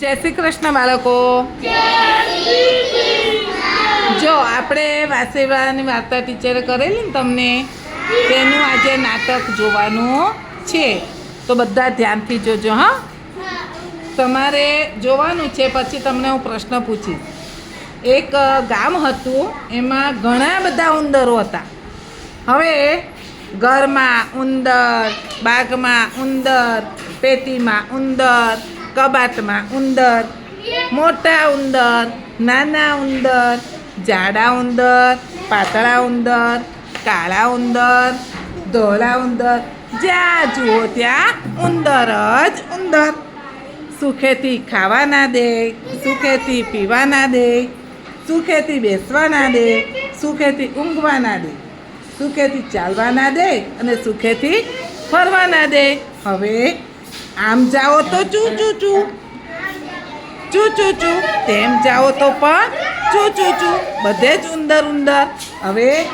જય શ્રી કૃષ્ણ બાળકો. જો, આપણે વાસેવાળાની વાર્તા ટીચરે કરેલી ને તમને, તેનું આજે નાટક જોવાનું છે. તો બધા ધ્યાનથી જોજો, હા? તમારે જોવાનું છે, પછી તમને હું પ્રશ્ન પૂછીશ. એક ગામ હતું, એમાં ઘણા બધા ઉંદરો હતા. હવે ઘરમાં ઉંદર, બાગમાં ઉંદર, પેટીમાં ઉંદર કબાટમાં ઉંદર, મોટા ઉંદર, નાના ઉંદર, જાડા ઉંદર, પાતળા ઉંદર, કાળા ઉંદર, ધોળા ઉંદર, જ્યાં જુઓ ત્યાં ઉંદર જ ઉંદર. સુખેથી ખાવા ના દે, સુખેથી પીવા ના દે, સુખેથી બેસવા ના દે, સુખેથી ઊંઘવા ના દે, સુખેથી ચાલવા ના દે અને સુખેથી ફરવા ના દે. હવે આમ જાઓ તો ચૂ ચૂ ચૂ. ચૂ ચૂ ચૂ. તેમ જાઓ તો પણ ચૂ ચૂ ચૂ. બધે જ ઉંદર ઉંદર. હવે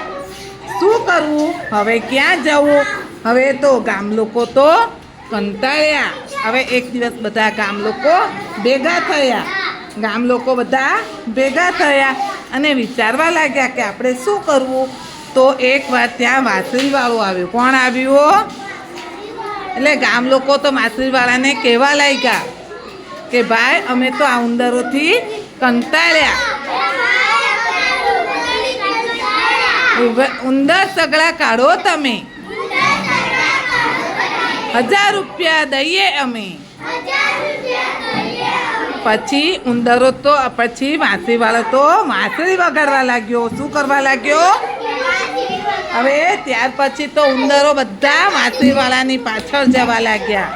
શું કરવું? હવે ક્યાં જવું? હવે તો ગામ લોકો તો કંટાળ્યા. હવે એક દિવસ બધા ગામ લોકો ભેગા થયા. ગામ લોકો બધા ભેગા થયા અને વિચારવા લાગ્યા કે આપણે શું કરવું? તો એક વાર ત્યાં વાસળીવાળો આવ્યો. કોણ આવ્યું? એટલે ગામ લોકો તો વાંસળીવાળાને કહેવા લાગ્યા કે ભાઈ, અમે તો આ ઉંદરોથી કંટાળ્યા. ઉંદર સગડા કાઢો તમે. હજાર રૂપિયા દઈએ અમે. પછી ઉંદરો તો, પછી વાંસળીવાળો તો વાંસળી વગાડવા લાગ્યો. શું કરવા લાગ્યો? હવે ત્યાર પછી તો ઉંદરો બધા વાંસળીવાળાની પાછળ જવા લાગ્યા.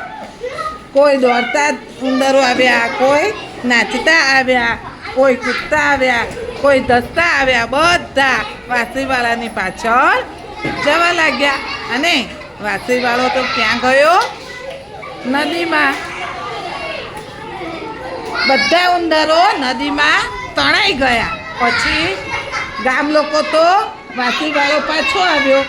કોઈ દોડતા ઉંદરો આવ્યા, કોઈ નાચતા આવ્યા, કોઈ કૂદતા આવ્યા, કોઈ ધસતા આવ્યા, બધા વાંસળીવાળાની પાછળ જવા લાગ્યા. અને વાંસળીવાળો તો ક્યાં ગયો? નદીમાં. બધા ઉંદરો નદીમાં તણાઈ ગયા. પછી ગામ લોકો તો વાંસળીવાળો પાછો આવ્યો.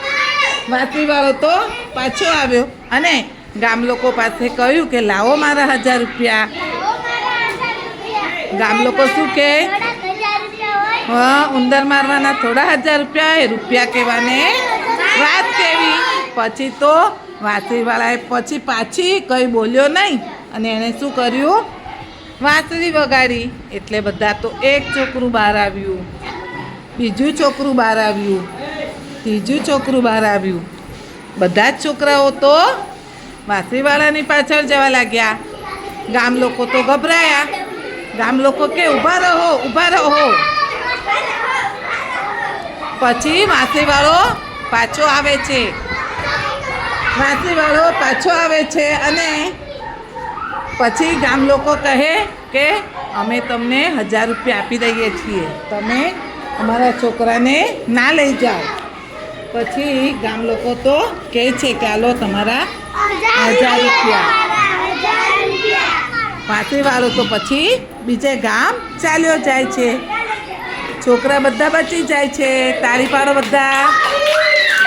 વાંસળીવાળો તો પાછો આવ્યો. અને ગામ લોકો પાસે કહ્યું કે, લાવો મારા હજાર રૂપિયા. ગામ લોકો શું કહે હા, ઉંદર મારવાના થોડા હજાર રૂપિયા એ રૂપિયા કહેવાને વાત કેવી પછી તો વાંસળીવાળાએ પછી પાછી કંઈ બોલ્યો નહીં. અને એણે શું કર્યું? વાંસળી વગાડી. એટલે બધા તો એક છોકરું બહાર આવ્યું. બીજું છોકરું બહાર આવ્યું. ત્રીજું છોકરું બહાર આવ્યું. બધા જ છોકરાઓ તો માસીવાળાની પાછળ જવા લાગ્યા. ગામ લોકો તો ગભરાયા. ગામ લોકો કે ઊભા રહો ઊભા રહો. પછી માસીવાળો પાછો આવે છે. માસીવાળો પાછો આવે છે અને પછી ગામ લોકો કહે કે, અમે તમને હજાર રૂપિયા આપી દઈએ છીએ. તમે અમારા છોકરાને ના લઈ જાઓ. પછી ગામ લોકો તો કહે છે કે આલો તમારા હજાર રૂપિયા વાંસળીવાળો તો પછી બીજે ગામ ચાલ્યો જાય છે. છોકરા બધા બચી જાય છે. તારી પાડો બધા.